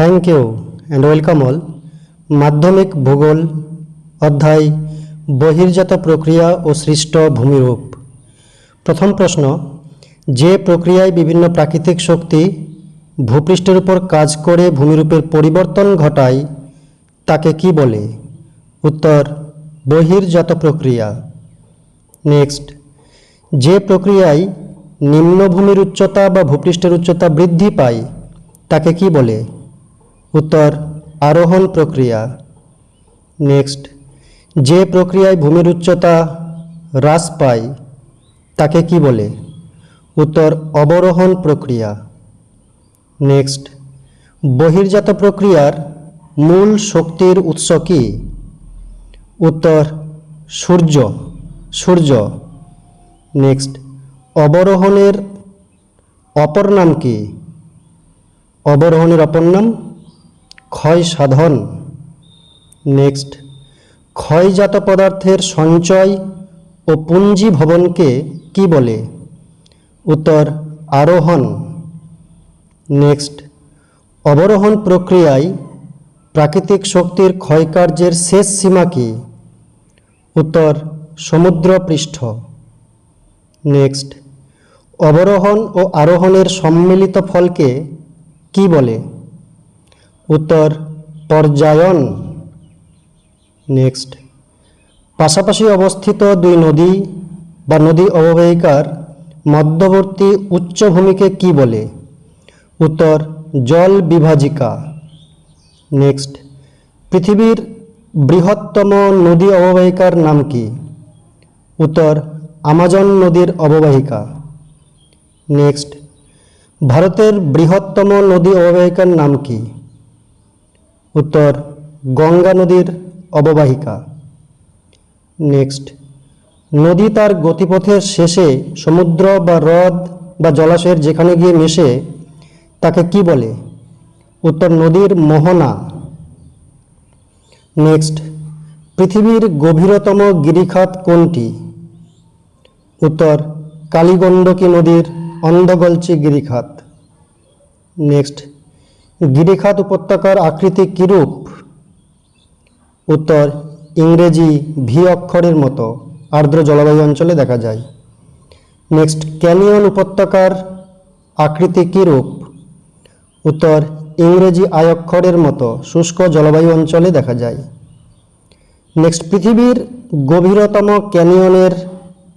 Thank you and welcome all মাধ্যমিক ভূগোল অধ্যায়, বহির্জাত প্রক্রিয়া ও সৃষ্ট ভূমিরূপ। প্রথম প্রশ্ন, যে প্রক্রিয়ায় বিভিন্ন প্রাকৃতিক শক্তি ভূপৃষ্ঠের উপর কাজ করে ভূমিরূপের পরিবর্তন ঘটায়, তাকে কি বলে? উত্তর, বহির্জাত প্রক্রিয়া। নেক্সট যে প্রক্রিয়ায় নিম্নভূমির উচ্চতা বা ভূপৃষ্ঠের উচ্চতা বৃদ্ধি পায়, তাকে কি বলে? উত্তর, আরোহণ প্রক্রিয়া। নেক্সট যে প্রক্রিয়ায় ভূমির উচ্চতা হ্রাস পায়, তাকে কি বলে? উত্তর, অবরোহণ প্রক্রিয়া। নেক্সট বহির্জাত প্রক্রিয়ার মূল শক্তির উৎস কি? উত্তর, সূর্য সূর্য। নেক্সট অবরোহণের অপর নাম কি? অবরোহণের অপর নাম ক্ষয় সাধন। নেক্সট ক্ষয়জাত পদার্থের সঞ্চয় ও পুঞ্জি ভবনকে কি বলে? উত্তর, আরোহণ। নেক্সট অবরোহণ প্রক্রিয়ায় প্রাকৃতিক শক্তির ক্ষয়কার্যের শেষ সীমা কি? উত্তর, সমুদ্রপৃষ্ঠ। নেক্সট অবরোহণ ও আরোহণের সম্মিলিত ফলকে কি বলে? উত্তর পর্যায়ন। নেক্সট পাশাপাশি অবস্থিত দুই নদী বা নদী অববাহিকার মধ্যবর্তী উচ্চভূমিকে কি বলে? উত্তর, জল বিভাজিকা। নেক্সট পৃথিবীর বৃহত্তম নদী অববাহিকার নাম কি? উত্তর, আমাজন নদীর অববাহিকা। নেক্সট ভারতের বৃহত্তম নদী অববাহিকার নাম কি? উত্তর, গঙ্গা নদীর অববাহিকা। নেক্সট নদী তার গতিপথের শেষে সমুদ্র বা হ্রদ বা জলাশয়ের যেখানে গিয়ে মেশে, তাকে কি বলে? উত্তর, নদীর মোহনা। নেক্সট পৃথিবীর গভীরতম গিরিখাত কোনটি? উত্তর, কালীগণ্ডকী নদীর অন্ধগলচি গিরিখাত। নেক্সট গিরিখাত উপত্যকার আকৃতি কিরূপ? উত্তর, ইংরেজি ভি অক্ষরের মতো, আর্দ্র জলবায়ু অঞ্চলে দেখা যায়। নেক্সট ক্যানিয়ন উপত্যকার আকৃতি কিরূপ? উত্তর, ইংরেজি আয় অক্ষরের মতো, শুষ্ক জলবায়ু অঞ্চলে দেখা যায়। নেক্সট পৃথিবীর গভীরতম ক্যানিয়নের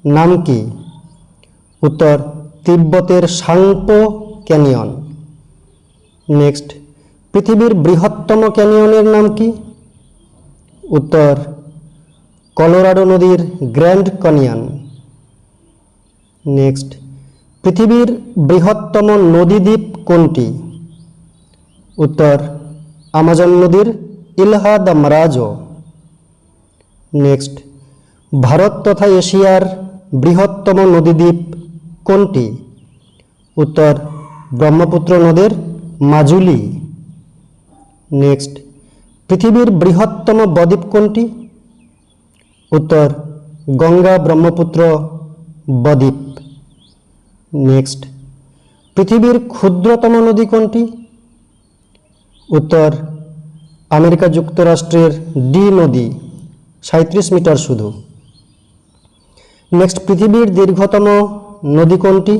নাম কি? উত্তর, তিব্বতের সাংপো ক্যানিয়ন। নেক্সট পৃথিবীর বৃহত্তম ক্যানিয়নের নাম কি? উত্তর, কলোরাডো নদীর গ্র্যান্ড ক্যানিয়ন নেক্সট পৃথিবীর বৃহত্তম নদীদ্বীপ কোনটি? উত্তর, আমাজন নদীর ইলহা দ্য মারাজো। নেক্সট ভারত তথা এশিয়ার বৃহত্তম নদীদ্বীপ কোনটি? উত্তর, ব্রহ্মপুত্র নদীর মাজুলি। নেক্সট। পৃথিবীর বৃহত্তম বদ্বীপ কোনটি? উত্তর, গঙ্গা ব্রহ্মপুত্র বদ্বীপ। নেক্সট। পৃথিবীর ক্ষুদ্রতম নদী কোনটি? উত্তর, আমেরিকা যুক্তরাষ্ট্রের ডি নদী সাঁত্রিশ মিটার শুধু। নেক্সট, পৃথিবীর দীর্ঘতম নদী কোনটি?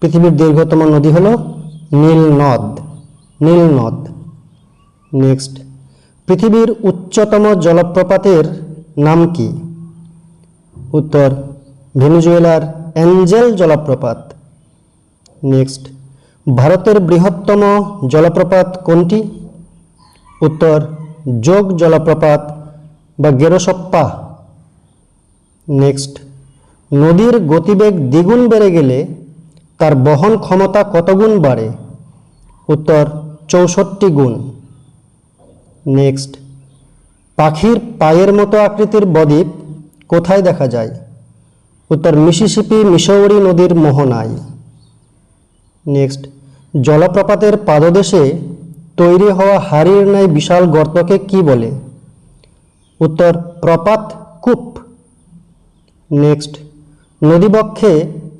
পৃথিবীর দীর্ঘতম নদী হল নীল নদ নীল নদ। নেক্সট পৃথিবীর উচ্চতম জলপ্রপাতের নাম কি? উত্তর, ভেনুজুয়েলার অ্যাঞ্জেল জলপ্রপাত। নেক্সট ভারতের বৃহত্তম জলপ্রপাত কোনটি? উত্তর, যোগ জলপ্রপাত বা গেরোসপ্পা। নেক্সট নদীর গতিবেগ দ্বিগুণ বেড়ে গেলে তার বহন ক্ষমতা কত গুণ বাড়ে? উত্তর, চৌষট্টি গুণ। নেক্সট, পাখির পায়ের মতো আকৃতির বদ্বীপ কোথায় দেখা যায়? উত্তর, মিসিসিপি মিসৌরি নদীর মোহনায়। নেক্সট, জলপ্রপাতের পাদদেশে তৈরি হওয়া হাড়ির ন্যায় বিশাল গর্তকে কি বলে? উত্তর, প্রপাত কূপ। নেক্সট, নদীবক্ষে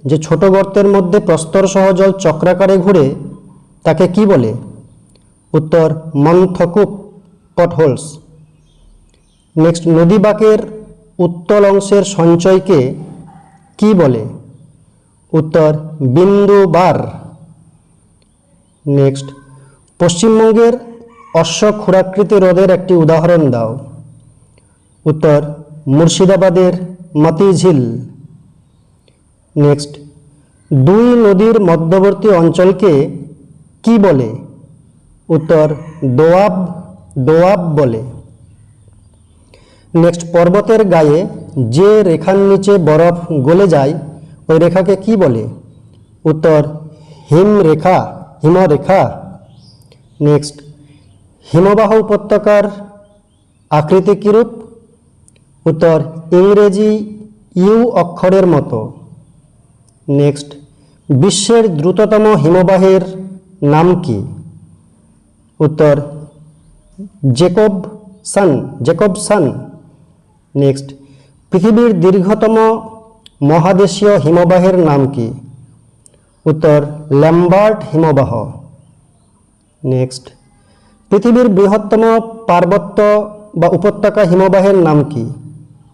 যে ছোট গর্তের মধ্যে প্রস্তর সহ জল চক্রাকারে ঘুরে, তাকে কি বলে? উত্তর, মন্থকূপ পটহোলস নেক্সট নদী বাঁকের উত্তল অংশের সঞ্চয়কে কি বলে? উত্তর, বিন্দু বার। নেক্সট পশ্চিমবঙ্গের অশ্ব ক্ষুরাকৃতি হ্রদের একটি উদাহরণ দাও। উত্তর, মুর্শিদাবাদের মতিঝিল। নেক্সট দুই নদীর মধ্যবর্তী অঞ্চলকে কি বলে? উত্তর, দোয়াব দোয়াব বলে। নেক্সট পর্বতের গায়ে যে রেখার নিচে বরফ গলে যায়, ওই রেখাকে কি বলে? উত্তর, হিমরেখা হিমরেখা। নেক্সট হিমবাহ উপত্যকার আকৃতি কিরূপ? উত্তর, ইংরেজি ইউ অক্ষরের মতো। নেক্সট, বিশ্বের দ্রুততম হিমবাহের নাম কি? উত্তর, Jakobshavn Jakobshavn. Next, পৃথিবীর দীর্ঘতম মহাদেশীয় হিমবাহের নাম কি? উত্তর, ল্যাম্বার্ট হিমবাহ। নেক্সট, পৃথিবীর বৃহত্তম পার্বত্য বা উপত্যকা হিমবাহের নাম কি?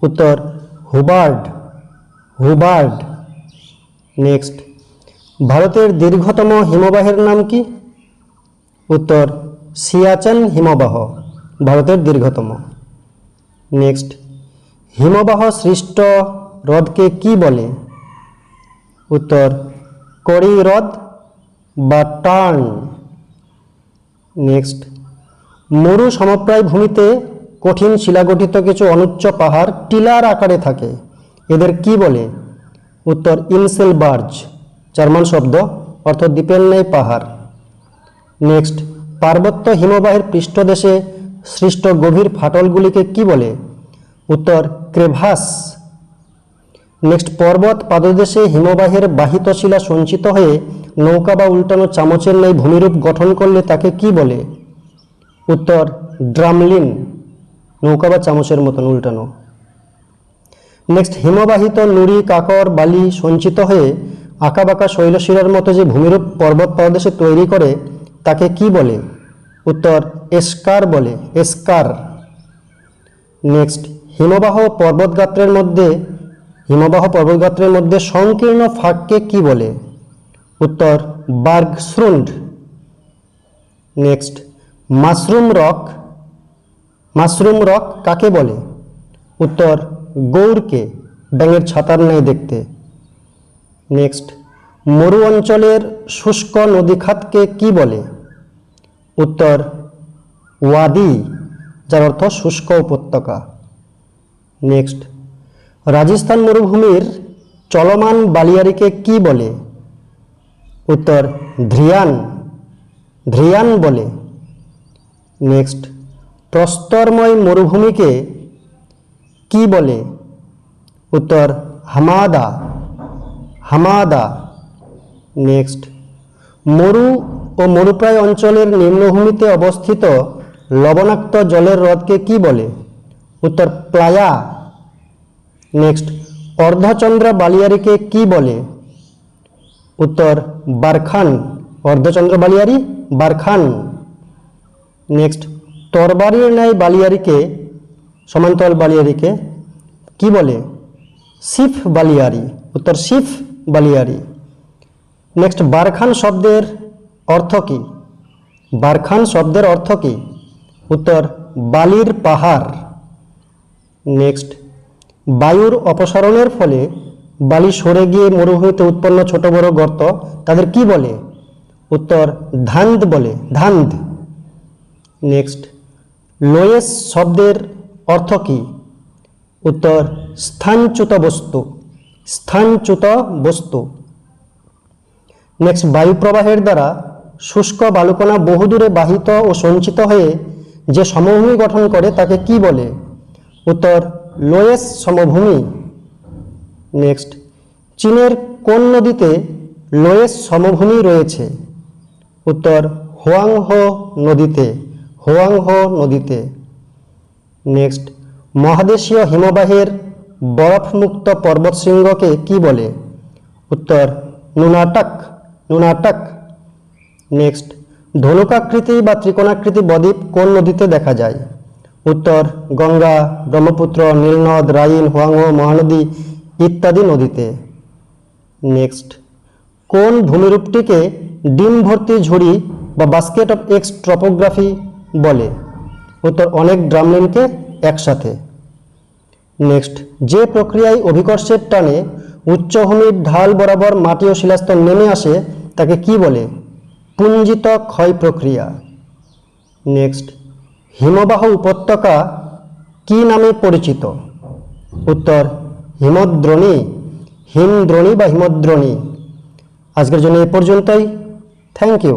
উত্তর, হুবার্ড। হুবার্ড। নেক্সট। ভারতের দীর্ঘতম হিমবাহের নাম কি? উত্তর, সিয়াচেন হিমবাহ, ভারতের দীর্ঘতম। নেক্সট, হিমবাহ সৃষ্ট হ্রদকে কি বলে? উত্তর, কড়ি হ্রদ বা টার্ন। নেক্সট, মরু সমপ্রায় ভূমিতে কঠিন শিলাগঠিত কিছু অনুচ্চ পাহাড় টিলার আকারে থাকে। এদের কি বলে? উত্তর ইনসেল বার্জ, জার্মান শব্দ, অর্থ দ্বীপের ন্যায় পাহাড়। নেক্সট, পার্বত্য হিমবাহের পৃষ্ঠদেশে সৃষ্ট গভীর ফাটলগুলিকে কি বলে? উত্তর, ক্রেভাস। নেক্সট, পর্বত পাদদেশে হিমবাহের বাহিত শিলা সঞ্চিত হয়ে নৌকা বা উল্টানো চামচের ন্যায় ভূমিরূপ গঠন করলে তাকে কি বলে? উত্তর, ড্রামলিন, নৌকা বা চামচের মতন উল্টানো। নেক্সট হিমবাহিত নুড়ি, কাকর, বালি সঞ্চিত হয়ে আঁকাবাঁকা শৈলশিরার মতো যে ভূমিরূপ পর্বত পাদদেশে তৈরি করে, তাকে কি বলে? উত্তর, এস্কার বলে, এস্কার। নেক্সট হিমবাহ পর্বতগাত্রের মধ্যে, হিমবাহ পর্বতগাত্রের মধ্যে সংকীর্ণ ফাঁককে কি বলে? উত্তর bergschrund next mushroom rock mushroom rock কাকে বলে? উত্তর গৌরকে ব্যাঙের ছাতার ন্যায় দেখতে। নেক্সট, মরু অঞ্চলের শুষ্ক নদীখাতকে কি বলে? উত্তর, ওয়াদি, যার অর্থ শুষ্ক উপত্যকা। নেক্সট, রাজস্থান মরুভূমির চলমান বালিয়ারিকে কি বলে? উত্তর ধ্রিয়ান ধ্রিয়ান বলে। নেক্সট, প্রস্তরময় মরুভূমিকে কি বলে? উত্তর, হামাদা হামাদা। নেক্সট মরু ও মরুপ্রায় অঞ্চলের নিম্নভূমিতে অবস্থিত লবণাক্ত জলের হ্রদকে কি বলে? উত্তর, প্লায়া। নেক্সট অর্ধচন্দ্র বালিয়ারিকে কি বলে? উত্তর, বারখান। অর্ধচন্দ্র বালিয়ারি, বারখান। নেক্সট তরবারির ন্যায় বালিয়ারিকে, সমান্তরাল বালিয়ারিকে কি বলে? সিফ বালিয়ারি। উত্তর সিফ বালিয়ারি। নেক্সট বারখান শব্দের অর্থ কি? বারখান শব্দের অর্থ কি? উত্তর, বালির পাহাড়। নেক্সট বায়ুর অপসারণের ফলে বালি সরে গিয়ে মরুভূমিতে উৎপন্ন ছোট বড় গর্ত, তাদের কি বলে? উত্তর, ধান্দ বলে, ধান্দ। নেক্সট লোয়েস শব্দের অর্থ কি? উত্তর, স্থানচ্যুত বস্তু স্থানচ্যুত বস্তু। নেক্সট বায়ু প্রবাহের দ্বারা শুষ্ক বালুকণা বহুদূরে বাহিত ও সঞ্চিত হয়ে যে সমভূমি গঠন করে তাকে কি বলে? উত্তর, লোয়েস সমভূমি। নেক্সট চীনের কোন নদীতে লোয়েস সমভূমি রয়েছে? উত্তর, হোয়াংহো নদীতে হোয়াংহো নদীতে। নেক্সট মহাদেশীয় হিমবাহের বরফমুক্ত পর্বতশৃঙ্গকে কি বলে? উত্তর, নুনাটক নুনাটক। নেক্সট, ধনুকাকৃতি বা ত্রিকোণাকৃতি বদ্বীপ কোন নদীতে দেখা যায়? উত্তর, গঙ্গা, ব্রহ্মপুত্র, নীলনদ, রাইন, হোয়াংহো, মহানদী ইত্যাদি নদীতে। নেক্সট, কোন ভূমিরূপটিকে ডিম ভর্তি ঝুড়ি বা বাস্কেট অফ এক্স ট্রপোগ্রাফি বলে? উত্তর, অনেক ড্রামলিনকে একসাথে। নেক্সট, যে প্রক্রিয়ায় অভিকর্ষের টানে উচ্চভূমির ঢাল বরাবর মাটি ও শিলাস্তর নেমে আসে, তাকে কি বলে? পুঞ্জিত ক্ষয় প্রক্রিয়া। নেক্সট, হিমবাহ উপত্যকা কি নামে পরিচিত? উত্তর, হিমদ্রোণী হিমদ্রোণী বা হিমদ্রোণী। আজকের জন্য এ পর্যন্তই। Thank you.